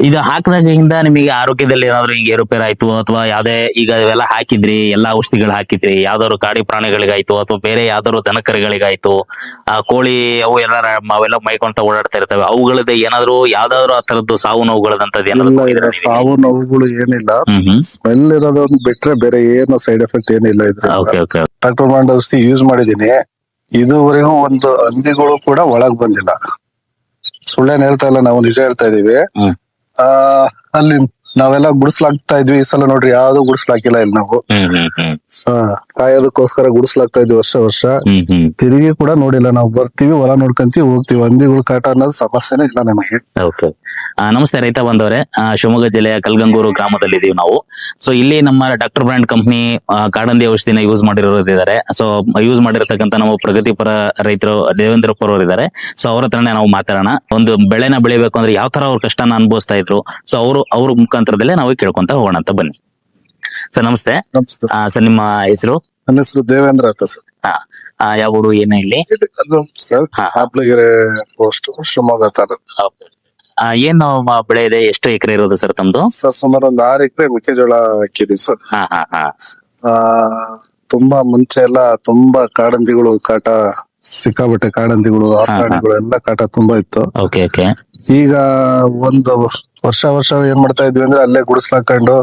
ಇದು ಹಾಕದಾಗಿಂದ ನಿಮಗೆ ಆರೋಗ್ಯದಲ್ಲಿ ಏನಾದ್ರು ಹಿಂಗೆ ಏರುಪೇರು ಆಯ್ತು ಅಥವಾ ಯಾವ್ದೇ ಈಗ ಇವೆಲ್ಲ ಹಾಕಿದ್ರಿ ಎಲ್ಲಾ ಔಷಧಿಗಳು ಹಾಕಿದ್ರಿ ಯಾವ್ದಾದ್ರು ಕಾಡಿ ಪ್ರಾಣಿಗಳಿಗಾಯ್ತು ಅಥವಾ ಬೇರೆ ಯಾವ್ದಾದ್ರು ದನಕರುಗಳಿಗಾಯ್ತು ಆ ಕೋಳಿ ಅವು ಎಲ್ಲ ಅವೆಲ್ಲ ಮೈಕೊಂತ ಓಡಾಡ್ತಾ ಇರ್ತವೆ ಅವುಗಳದ್ದು ಏನಾದ್ರು ಯಾವ್ದಾದ್ರು ಆ ತರದ್ದು ಸಾವು ನೋವುಗಳದಂತದ್ದು ಏನಾದ್ರು ಇಲ್ಲ ಸಾವು ನೋವುಗಳು ಏನಿಲ್ಲ. ಸ್ಮೆಲ್ ಇರೋದೊಂದು ಬಿಟ್ರೆ ಬೇರೆ ಏನು ಸೈಡ್ ಎಫೆಕ್ಟ್ ಏನಿಲ್ಲ ಇದ್ರ ಓಕೆ ಓಕೆ ಡಾಕ್ಟರ್ ಮಾಂಡ್ ಔಷಧಿ ಯೂಸ್ ಮಾಡಿದೀನಿ ಇದುವರೆಗೂ ಒಂದು ಹಂದಿಗಳು ಕೂಡ ಒಳಗ್ ಬಂದಿಲ್ಲ. ಸುಳ್ಳೇನ್ ಹೇಳ್ತಾ ಇಲ್ಲ ನಾವು ನಿಜ ಹೇಳ್ತಾ ಇದೀವಿ. ಹ್ಮ್. ಆ ಅಲ್ಲಿ ನಾವೆಲ್ಲ ಗುಡಿಸ್ಲಾಗ್ತಾ ಇದ್ವಿ. ಈ ಸಲ ನೋಡ್ರಿ ಯಾವ್ದು ಗುಡಿಸ್ಲಾಕಿಲ್ಲ ಇಲ್ಲಿ ನಾವು. ಕಾಯೋದಕ್ಕೋಸ್ಕರ ಗುಡಿಸ್ಲಾಗ್ತಾ ಇದ್ವಿ ವರ್ಷ ವರ್ಷ. ತಿರುಗಿ ಕೂಡ ನೋಡಿಲ್ಲ. ನಾವು ಬರ್ತೀವಿ ಹೊಲ ನೋಡ್ಕೊಂತೀವಿ ಹೋಗ್ತೀವಿ. ಹಂದಿಗಳು ಕಾಟ ಅನ್ನೋದು ಸಮಸ್ಯೆನೇ ಇಲ್ಲ ನಮಗೆ. ಓಕೆ ನಮಸ್ತೆ ರೈತ ಬಂದವರೇ. ಶಿವಮೊಗ್ಗ ಜಿಲ್ಲೆಯ ಕಲ್ಗಂಗೂರು ಗ್ರಾಮದಲ್ಲಿ ಇದೀವಿ ನಾವು. ಸೊ ಇಲ್ಲಿ ನಮ್ಮ ಡಾಕ್ಟರ್ ಬ್ರ್ಯಾಂಡ್ ಕಂಪ್ನಿ ಕಾಡಂದಿ ಔಷಧಿನ ಯೂಸ್ ಮಾಡಿರೋರಿದ್ದಾರೆ ಸೊ ಯೂಸ್ ಮಾಡಿರತಕ್ಕಂತ ನಮ್ಮ ಪ್ರಗತಿಪರ ರೈತರು ದೇವೇಂದ್ರ ಅವರು ಇದ್ದಾರೆ. ಸೊ ಅವ್ರ ಹತ್ರನೇ ನಾವು ಮಾತಾಡೋಣ. ಒಂದು ಬೆಳೆನ ಬೆಳಿಬೇಕು ಅಂದ್ರೆ ಯಾವ ತರ ಅವ್ರ ಕಷ್ಟನ ಅನುಭವಿಸ್ತಾ ಇದ್ರು. ಸೊ ಅವರು ಅವ್ರ ಮುಖಾಂತರದಲ್ಲೇ ನಾವು ಕೇಳ್ಕೊಂತ ಹೋಗೋಣ ಅಂತ ಬನ್ನಿ. ಸರ್ ನಮಸ್ತೆ. ನಮಸ್ತೆ ಸರ್. ಸರ್ ನಿಮ್ಮ ಹೆಸರು? ನನ್ನ ಹೆಸರು ದೇವೇಂದ್ರ ಅಂತ ಸರ್. ಯಾವ ಊರು ಏನ ಇಲ್ಲಿ ಇದು ಕಲ್ಗಂಪ್ ಸರ್ ಹಾ. ಹಾಪ್ಲಗೆರೆ ಪೋಸ್ಟ್ ಶಿವಮೊಗ್ಗ ತಾಲೂಕು. ಆ, ಏನು ಮ- ಬೆಳೆ ಇದೆ? ಎಷ್ಟು ಎಕರೆ ಇರೋದು ಸರ್ ತಮ್ದು? ಸರ್ ಸುಮಾರು ಒಂದು ಆರು ಎಕರೆ ಮೆಕ್ಕೆಜೋಳ ಹಾಕಿದೀವಿ ಸರ್. ಹಾ ಹಾ ಹಾ. ಆ ತುಂಬಾ ಮುಂಚೆ ಎಲ್ಲ ತುಂಬಾ ಕಾಡಂದಿಗಳು ಕಾಟ ಸಿಕ್ಕಾಬಟ್ಟೆ ಕಾಡಂದಿಗಳು ಆ ಹಾ, ಹಾ. ಪ್ರಾಣಿಗಳು ಎಲ್ಲ ಕಾಟ ತುಂಬಾ ಇತ್ತು. Okay okay. ಈಗ ಒಂದು ವರ್ಷ ವರ್ಷ ಏನ್ ಮಾಡ್ತಾ ಇದ್ವಿ ಅಂದ್ರೆ ಅಲ್ಲೇ ಗುಡಿಸ್ಲಾಕೊಂಡು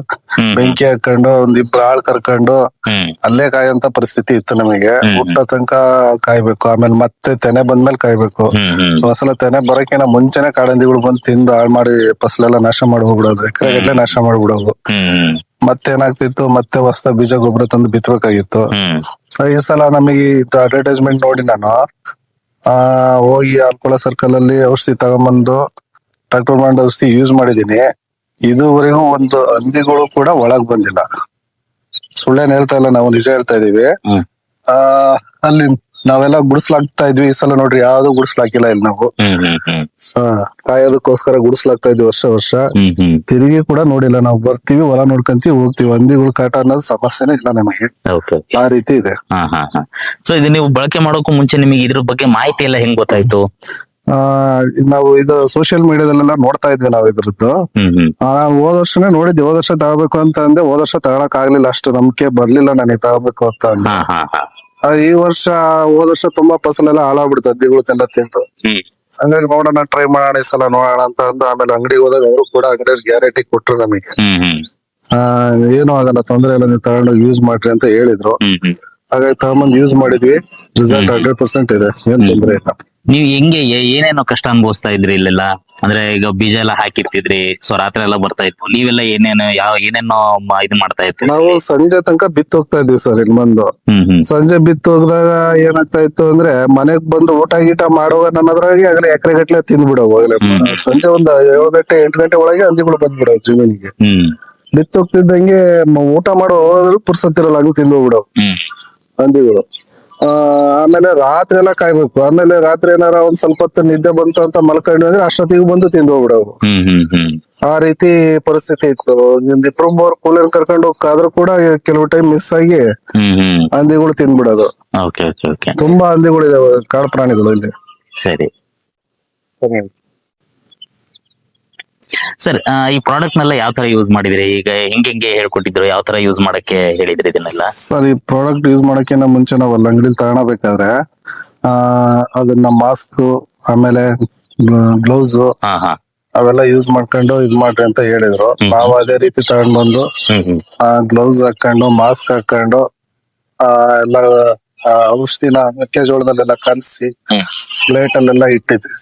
ಬೆಂಕಿ ಹಾಕೊಂಡು ಒಂದ್ ಇಬ್ರು ಆಳ್ ಕರ್ಕೊಂಡು ಅಲ್ಲೇ ಕಾಯೋಂತ ಪರಿಸ್ಥಿತಿ ಇತ್ತು ನಮಗೆ. ಹುಟ್ಟ ತನಕ ಕಾಯ್ಬೇಕು. ಆಮೇಲೆ ಮತ್ತೆ ತೆನೆ ಬಂದ್ಮೇಲೆ ಕಾಯ್ಬೇಕು. ಒಂದ್ಸಲ ತೆನೆ ಬರಕಿನ ಮುಂಚೆನೆ ಕಾಡಂದಿಗಳು ಬಂದು ತಿಂದು ಹಾಳು ಮಾಡಿ ಫಸಲೆಲ್ಲ ನಾಶ ಮಾಡಿ ಹೋಗ್ಬಿಡೋದು ಎಕರೆ ಗಟ್ಲೆ ನಾಶ ಮಾಡ್ಬಿಡೋದು. ಮತ್ತೆ ಏನಾಗ್ತಿತ್ತು ಮತ್ತೆ ಹೊಸ ಬೀಜ ಗೊಬ್ಬರ ತಂದು ಬಿತ್ತಬೇಕಾಗಿತ್ತು ಹ್ಮ್. ಈ ಸಲ ನಮಗೆ ಇದು ಅಡ್ವರ್ಟೈಸ್ಮೆಂಟ್ ನೋಡಿ ನಾನು. ಆ ಹೋಗಿ ಆಲ್ಕೊಳ ಸರ್ಕಲ್ ಅಲ್ಲಿ ಔಷಧಿ ತಗೊಂಬಂದು ಡಾಕ್ಟರ್ ಮಾಂಡ್ ಔಷಧಿ ಯೂಸ್ ಮಾಡಿದೀನಿ ಇದುವರೆಗೂ ಒಂದು ಹಂದಿಗಳು ಕೂಡ ಒಳಗ್ ಬಂದಿಲ್ಲ. ಸುಳ್ಳೇನ್ ಹೇಳ್ತಾ ಇಲ್ಲ ನಾವು ನಿಜ ಹೇಳ್ತಾ ಇದೀವಿ. ಆ ಅಲ್ಲಿ ನಾವೆಲ್ಲ ಗುಡಿಸ್ಲಾಗ್ತಾ ಇದ್ವಿ. ಈ ಸಲ ನೋಡ್ರಿ ಯಾವ್ದು ಗುಡಿಸ್ಲಾಕಿಲ್ಲ ಇಲ್ಲಿ ನಾವು. ಆ, ಕಾಯೋದಕ್ಕೋಸ್ಕರ ಗುಡಿಸ್ಲಾಗ್ತಾ ಇದ್ವಿ ವರ್ಷ ವರ್ಷ. ತಿರುಗಿ ಕೂಡ ನೋಡಿಲ್ಲ. ನಾವು ಬರ್ತೀವಿ ಹೊಲ ನೋಡ್ಕಂತೀವಿ ಹೋಗ್ತೀವಿ. ಹಂದಿಗಳು ಕಾಟ ಅನ್ನೋದು ಸಮಸ್ಯೆನೇ ಇಲ್ಲ ನಮಗೆ. ಆ ರೀತಿ ಇದೆ. ಹಾ ಹಾ ಹಾ. ಸೊ ಇದು ನೀವು ಬಳಕೆ ಮಾಡೋಕ್ಕೂ ಮುಂಚೆ ನಿಮಗೆ ಇದ್ರ ಬಗ್ಗೆ ಮಾಹಿತಿ ಎಲ್ಲ ಹೆಂಗ್ ಗೊತ್ತಾಯ್ತು? ಆ ನಾವು ಇದು ಸೋಷಿಯಲ್ ಮೀಡಿಯಾದಲ್ಲೆಲ್ಲ ನೋಡ್ತಾ ಇದ್ವಿ ನಾವು ಇದ್ರದ್ದು. ಹೋದ ವರ್ಷನೇ ನೋಡಿದ್ವಿ. ಹೋದ ವರ್ಷ ತಗೋಬೇಕು ಅಂತ ಅಂದೆ ಹೋದ್ ವರ್ಷ ತಗೊಳಕ್ ಆಗ್ಲಿಲ್ಲ ಅಷ್ಟು. ನಂಬಿಕೆ ಬರ್ಲಿಲ್ಲ ನನಗೆ ತಗೋಬೇಕು ಅಂತ ಹಾ ಹಾ ಹಾ. ಈ ವರ್ಷ ಹೋದ ವರ್ಷ ತುಂಬಾ ಫಸಲೆಲ್ಲ ಹಾಳಾಗ್ಬಿಡ್ತು ಹದ್ದಿಗಳು ಎಲ್ಲ ತಿಂದು. ಹ್ಮ್. ಹಂಗಾಗಿ ನೋಡೋಣ ಟ್ರೈ ಮಾಡೋಣ ಈ ಸಲ ನೋಡೋಣ ಅಂತ ಅಂದು ಆಮೇಲೆ ಅಂಗಡಿಗೆ ಹೋದಾಗ ಅವರು ಕೂಡ ಅಂಗಡಿ ಗ್ಯಾರಂಟಿ ಕೊಟ್ರು ನಮಗೆ. ಏನೂ ಆಗಲ್ಲ ತೊಂದರೆ ಇಲ್ಲ ನೀವು ತಗೊಂಡು ಯೂಸ್ ಮಾಡ್ರಿ ಅಂತ ಹೇಳಿದ್ರು. ಹಾಗಾಗಿ ತಗೊಂಬಂದ್ ಯೂಸ್ ಮಾಡಿದ್ವಿ. ರಿಸಲ್ಟ್ ಹಂಡ್ರೆಡ್ ಪರ್ಸೆಂಟ್ ಇದೆ ಏನ್ ತೊಂದರೆ ಇಲ್ಲ. ನೀವು ಹೆಂಗೆ ಏ- ಏನೇನೋ ಕಷ್ಟ ಅನುಭವಿಸ್ತಾ ಇದ್ರಿ ಇಲ್ಲೆಲ್ಲ? ಅಂದ್ರೆ ಈಗ ಬೀಜ ಎಲ್ಲ ಹಾಕಿರ್ತಿದ್ರಿ ಸೊ ರಾತ್ರಿ ಎಲ್ಲ ಬರ್ತಾ ಇತ್ತು. ನೀವೆಲ್ಲ ಏನೇನು ಯಾವ ಏನೇನೋ ಮ- ಇದು ಮಾಡ್ತಾ ಇತ್ತು ನಾವು ಸಂಜೆ ತನಕ ಬಿತ್ತು ಹೋಗ್ತಾ ಇದ್ವಿ ಸರ್ ಇಲ್ಲಿ ಬಂದು. ಹ್ಮ್ ಹ್ಮ್. ಸಂಜೆ ಬಿತ್ತು ಹೋಗದಾಗ ಏನಾಗ್ತಾ ಇತ್ತು ಅಂದ್ರೆ ಮನೆಗ್ ಬಂದು ಊಟ ಗೀಟ ಮಾಡುವ ನನ್ನದ್ರಾಗೆ ಆಗಲೇ ಎಕರೆ ಗಟ್ಲೆ ತಿಂದ್ಬಿಡವು ಆಗ್ಲೇ. ಹ್ಮ್. ಸಂಜೆ ಒಂದ್ ಏಳು ಗಂಟೆ ಎಂಟು ಗಂಟೆ ಒಳಗೆ ಹಂದಿಗಳು ಬಂದ್ಬಿಡವು ಜಮೀನಿಗೆ ಹ್ಮ್. ಬಿತ್ತು ಹೋಗ್ತಿದ್ದಂಗೆ ಮ- ಊಟ ಮಾಡೋ ಹೋದ್ರು ಪುರ್ಸತ್ತಿರಲ್ಲ ಹಂಗ್ ತಿಂದು ಹೋಗ್ಬಿಡವು. ಹ್ಮ್. ಹಂದಿಗಳು ಆಮೇಲೆ ರಾತ್ರಿ ಎಲ್ಲ ಕಾಯ್ಬೇಕು. ಆಮೇಲೆ ರಾತ್ರಿ ಏನಾರ ಒಂದ್ ಸ್ವಲ್ಪ ಹೊತ್ತು ನಿದ್ದೆ ಬಂತು ಅಂತ ಮಲ್ಕೊಂಡ್ವಿ ಅಂದ್ರೆ ಅಷ್ಟೊತ್ತಿಗೆ ಬಂದು ತಿಂದು ಹೋಗ್ಬಿಡವು ಆ ರೀತಿ ಪರಿಸ್ಥಿತಿ ಇತ್ತು. ಒಂದ್ ಅವ್ರ ಕೂಲರ್ ಕರ್ಕೊಂಡು ಹೋಗ್ಕಾದ್ರೂ ಕೂಡ ಕೆಲವು ಟೈಮ್ ಮಿಸ್ ಆಗಿ ಹಂದಿಗಳು ತಿಂದ್ಬಿಡೋದು. ಓಕೆ ಓಕೆ ಓಕೆ ತುಂಬಾ ಹಂದಿಗಳು ಇದಾವೆ ಕಾಡು ಪ್ರಾಣಿಗಳು ಇಲ್ಲಿ. ಸರಿ. ಸರ್ ಈ ಪ್ರಾಡಕ್ಟ್ ನೆಲ್ಲ ಯಾವ ತರ ಯೂಸ್ ಮಾಡಿದ್ರಿ? ಈಗ ಹೆಂಗೆ ಹೆಂಗೆ ಹೇಳ್ಕೊಟ್ಟಿದ್ರು ಯಾವ ತರ ಯೂಸ್ ಮಾಡಕ್ಕೆ ಹೇಳಿದ್ರಿ ಇದನ್ನೆಲ್ಲ? ಸರ್ ಈ ಪ್ರಾಡಕ್ಟ್ ಯೂಸ್ ಮಾಡಕ್ಕಿಂತ ಮುಂಚೆ ನಾವು ಅಲ್ಲಿ ಅಂಗಡಿಲಿ ತಗೋಬೇಕಾದ್ರೆ ಆ ಅದನ್ನ ಮಾಸ್ಕ್ ಆಮೇಲೆ ಗ್ಲೌಸ್ ಅವೆಲ್ಲ ಯೂಸ್ ಮಾಡ್ಕೊಂಡು ಇದ್ ಮಾಡ್ರಿ ಅಂತ ಹೇಳಿದ್ರು. ನಾವು ಅದೇ ರೀತಿ ತಗೊಂಡ್ ಬಂದು ಗ್ಲೌಸ್ ಹಾಕೊಂಡು ಮಾಸ್ಕ್ ಹಾಕೊಂಡು ಆ ಎಲ್ಲ ಔಷಧಿನ ಮೆಕ್ಕೆಜೋಳದಲ್ಲೆಲ್ಲ ಕಲಸಿ ಪ್ಲೇಟ್ ಅಲ್ಲೆಲ್ಲ ಇಟ್ಟಿದ್ವಿ.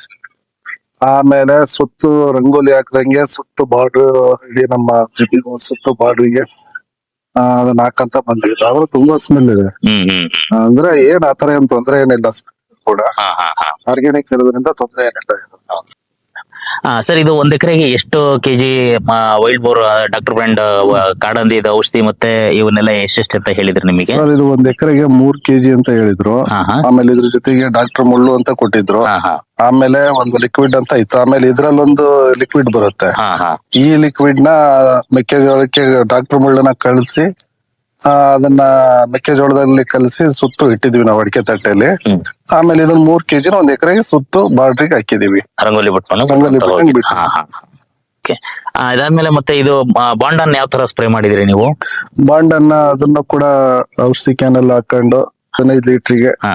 ಆಮೇಲೆ ಸುತ್ತು ರಂಗೋಲಿ ಹಾಕ್ದಂಗೆ ಸುತ್ತು ಬಾರ್ಡರ್ ಇಡೀ ನಮ್ಮ ಜಿಬಿಗೂ ಸುತ್ತು ಬಾರ್ಡ್ರಿಗೆ ಅದನ್ನ ಹಾಕಂತ ಬಂದಿತ್ತು. ಆದ್ರೆ ತುಂಬಾ ಸ್ಮೆಲ್ ಇದೆ. ಅಂದ್ರೆ ಏನ್ ಆತರ ಏನ್ ತೊಂದ್ರೆ ಏನಿಲ್ಲ ಸ್ಮೆಲ್ ಕೂಡ. ಆರ್ಗ್ಯಾನಿಕ್ ಇರೋದ್ರಿಂದ ತೊಂದ್ರೆ ಏನಿಲ್ಲ ಸರ್ ಇದು ಒಂದ್ ಎಕರೆಗೆ ಎಷ್ಟು kg wild boar doctor brand ಕಾಡಂದಿ ಇದು ಔಷಧಿ ಮತ್ತೆ ಇವನ್ನೆಲ್ಲ ಎಷ್ಟೆಷ್ಟು ಅಂತ ಹೇಳಿದ್ರು ನಿಮಗೆ? ಸರ್ ಇದು ಒಂದ್ ಎಕರೆಗೆ ಮೂರ್ ಕೆಜಿ ಅಂತ ಹೇಳಿದ್ರು. ಹಾ ಹಾ. ಆಮೇಲೆ ಇದ್ರ ಜೊತೆಗೆ ಡಾಕ್ಟರ್ ಮುಳ್ಳು ಅಂತ ಕೊಟ್ಟಿದ್ರು. ಹಾ ಹಾ. ಆಮೇಲೆ ಒಂದು ಲಿಕ್ವಿಡ್ ಅಂತ ಇತ್ತು. ಆಮೇಲೆ ಇದ್ರಲ್ಲೊಂದು ಲಿಕ್ವಿಡ್ ಬರುತ್ತೆ. ಹಾ ಹಾ. ಈ ಲಿಕ್ವಿಡ್ನ ಮೆಕ್ಕೆಜೋಳಕ್ಕೆ ಡಾಕ್ಟರ್ ಮುಳ್ಳನ್ನ ಕಳಿಸಿ ಅದನ್ನ ಮೆಕ್ಕೆಜೋಳದಲ್ಲಿ ಕಲಸಿ ಸುತ್ತು ಇಟ್ಟಿದ್ವಿ ನಾವು ಅಡಿಕೆ ತಟ್ಟೆಯಲ್ಲಿ. ಆಮೇಲೆ ಇದನ್ನ ಮೂರ್ ಕೆಜಿನ ಒಂದ್ ಎಕರೆಗೆ ಸುತ್ತು ಬಾರ್ಡ್ರಿಗೆ ಹಾಕಿದೀವಿ ರಂಗೋಲಿ ಬಿಟ್ಕೊಂಡು ರಂಗೋಲಿ ಬಿಟ್ಕೊಂಡು ಬಿಟ್ಟು. ಹಾ ಹಾ ಅದಾದ್ಮೇಲೆ ಮತ್ತೆ ಇದು ಬಾಂಡ್ ಅನ್ನ ಯಾವ ತರ ಸ್ಪ್ರೇ ಮಾಡಿದ್ರಿ ನೀವು? ಬಾಂಡ್ ಅನ್ನ ಅದನ್ನು ಕೂಡ ಔಷಧಿ ಕ್ಯಾನ್ ಎಲ್ಲ ಹಾಕೊಂಡು ಹದಿನೈದು ಲೀಟ್ರಿಗೆ ಹಾ.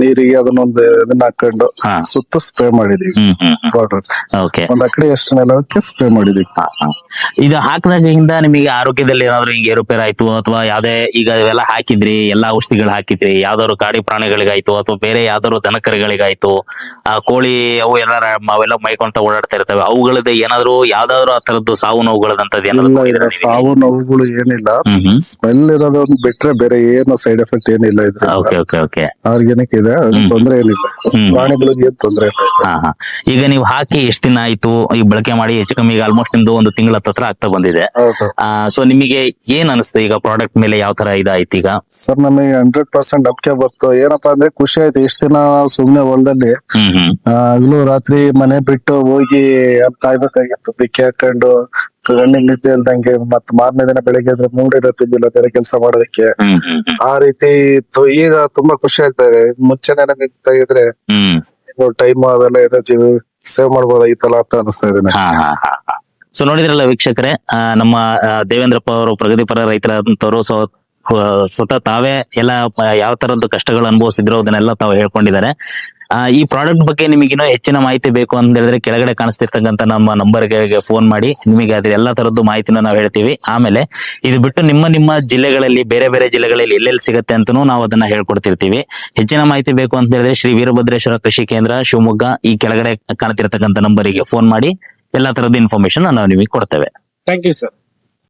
ನೀರಿಗೆ ಅದನ್ನೊಂದು ಇದನ್ನ ಹಾಕೊಂಡು ಸುತ್ತ ಸ್ಪ್ರೇ ಮಾಡಿದೀವಿ. ಹ್ಮ್ ಹ್ಮ್ ಬಾರ್ಡರ್ ಓಕೆ ಒಂದ್ ಅಕಡೆ ಎಷ್ಟು ನೆಲಕ್ಕೆ ಸ್ಪ್ರೇ ಮಾಡಿದೀವಿ. ಇದು ಹಾಕಿದಾಗಿಂದ ನಿಮಗೆ ಆರೋಗ್ಯದಲ್ಲಿ ಏನಾದ್ರು ಹಿಂಗೆ ಏರುಪೇರ್ ಆಯ್ತು ಅಥವಾ ಯಾವ್ದೇ ಈಗ ಇವೆಲ್ಲ ಹಾಕಿದ್ರಿ ಎಲ್ಲಾ ಔಷಧಿಗಳು ಹಾಕಿದ್ರಿ ಯಾವ್ದಾದ್ರು ಕಾಡಿ ಪ್ರಾಣಿಗಳಿಗಾಯ್ತು ಅಥವಾ ಬೇರೆ ಯಾವ್ದಾದ್ರು ದನಕರುಗಳಿಗಾಯ್ತು ಆ ಕೋಳಿ ಅವು ಎಲ್ಲ ಅವೆಲ್ಲ ಮೈಕೊಂತ ಓಡಾಡ್ತಾ ಇರ್ತವೆ ಅವುಗಳದ್ದು ಏನಾದ್ರು ಯಾವ್ದಾದ್ರು ಆ ತರದ್ದು ಸಾವು ನೋವುಗಳದಂತದ್ದು ಏನಾದ್ರು? ಸಾವು ನೋವುಗಳು ಏನಿಲ್ಲ. ಸ್ಮೆಲ್ ಇರೋದೊಂದು ಬಿಟ್ರೆ ಬೇರೆ ಏನು ಸೈಡ್ ಎಫೆಕ್ಟ್ ಏನಿಲ್ಲ ಇದ್ರೆ ಓಕೆ ಓಕೆ ಓಕೆ ಆರ್ಗ್ಯಾನಿಕ್ ಇದೆ ತೊಂದರೆ ಏನಿಲ್ಲ. ಪ್ರಾಣಿಗಳಿಗೆ ಏನ್ ತೊಂದ್ರೆ ಇಲ್ಲ. ಹಾ ಹಾ. ಈಗ ನೀವು ಹಾಕಿ ಎಷ್ಟು ದಿನ ಆಯ್ತು? ಈಗ ಬಳಕೆ ಮಾಡಿ ಹೆಚ್ಚು ಕಮ್ಮಿ ಈಗ ಆಲ್ಮೋಸ್ಟ್ ನಿಮ್ದು ಒಂದು ತಿಂಗಳ ಹತ್ರ ಆಗ್ತಾ ಬಂದಿದೆ. ಹೌದು. ಸೊ ನಿಮಗೆ ಏನ್ ಅನಿಸ್ತು ಈಗ ಪ್ರಾಡಕ್ಟ್ ಮೇಲೆ ಯಾವ ತರ ಇದಾಯ್ತು ಈಗ? ಸರ್ ನಮಗೆ ಹಂಡ್ರೆಡ್ ಪರ್ಸೆಂಟ್ ಅಪ್ಕೆ ಬರ್ತು ಏನಪ್ಪಾ ಅಂದ್ರೆ ಖುಷಿ ಆಯ್ತು. ಇಷ್ಟ ದಿನ ಸುಮ್ನೆ ಹೊಲದಲ್ಲಿ ಹ್ಮ್ ಹ್ಮ್. ಹಗಲು ರಾತ್ರಿ ಮನೆ ಬಿಟ್ಟು ಹೋಗಿ ಕಾಯ್ಬೇಕಾಗಿತ್ತು. ಬಿಕ್ಕಿ ಹಾಕೊಂಡು ಕಣ್ಣಿಗೆ ನಿದ್ದೆ ಇಲ್ದಂಗೆ ಮತ್ ಮಾರನೇ ದಿನ ಬೆಳಿಗ್ಗೆ ಇದ್ರೆ ಮೂಡ್ ತಿಂದಿಲ್ಲ ಬೇರೆ ಕೆಲಸ ಮಾಡೋದಕ್ಕೆ ಆ ರೀತಿ ಈಗ ತುಂಬಾ ಖುಷಿ ಆಗ್ತಾ ಇದೆ. ಮುಂಚೆನೆ ಇದ್ರೆ ತೆಗೆದ್ರೆ ಟೈಮ್ ಅವೆಲ್ಲ ಎನರ್ಜಿ ಸೇವ್ ಮಾಡ್ಬೋದಾಗಿತ್ತಲ್ಲ ಅಂತ ಅನಿಸ್ತಾ ಇದೆ ನಂಗೆ. ಹಾ ಹಾ ಹಾ. ಸೊ ನೋಡಿದ್ರಲ್ಲ ವೀಕ್ಷಕರೇ ಆ, ನಮ್ಮ ಆ, ದೇವೇಂದ್ರಪ್ಪ ಅವರು ಪ್ರಗತಿಪರ ರೈತರಾದಂತವರು ಸೊ ಆ, ಸ್ವತಃ ತಾವೇ ಎಲ್ಲ ಯಾವ ತರದ್ದು ಕಷ್ಟಗಳು ಅನುಭವಿಸಿದ್ರು ಅದನ್ನೆಲ್ಲ ತಾವು ಹೇಳ್ಕೊಂಡಿದ್ದಾರೆ. ಈ ಪ್ರಾಡಕ್ಟ್ ಬಗ್ಗೆ ನಿಮಗೆ ಇನ್ನೂ ಹೆಚ್ಚಿನ ಮಾಹಿತಿ ಬೇಕು ಅಂತ ಹೇಳಿದ್ರೆ ಕೆಳಗಡೆ ಕಾಣಿಸ್ತಿರ್ತಕ್ಕಂಥ ನಮ್ಮ ನಂಬರ್ಗೆ ಫೋನ್ ಮಾಡಿ. ನಿಮಗೆ ಅದ್ರ ಎಲ್ಲಾ ತರದ್ದು ಮಾಹಿತಿನ ನಾವು ಹೇಳ್ತೀವಿ. ಆಮೇಲೆ ಇದು ಬಿಟ್ಟು ನಿಮ್ಮ ನಿಮ್ಮ ಜಿಲ್ಲೆಗಳಲ್ಲಿ, ಬೇರೆ ಬೇರೆ ಜಿಲ್ಲೆಗಳಲ್ಲಿ ಎಲ್ಲೆಲ್ಲಿ ಸಿಗುತ್ತೆ ಅಂತನೂ ನಾವು ಅದನ್ನ ಹೇಳ್ಕೊಡ್ತಿರ್ತೀವಿ. ಹೆಚ್ಚಿನ ಮಾಹಿತಿ ಬೇಕು ಅಂತ ಹೇಳಿದ್ರೆ ಶ್ರೀ ವೀರಭದ್ರೇಶ್ವರ ಕೃಷಿ ಕೇಂದ್ರ, ಶಿವಮೊಗ್ಗ ಈ ಕೆಳಗಡೆ ಕಾಣ್ತಿರ್ತಕ್ಕಂಥ ನಂಬರಿಗೆ ಫೋನ್ ಮಾಡಿ. ಎಲ್ಲಾ ತರದ ಇನ್ಫಾರ್ಮೇಶನ್ ನಾವು ನಿಮಗೆ ಕೊಡ್ತೇವೆ. Thank you sir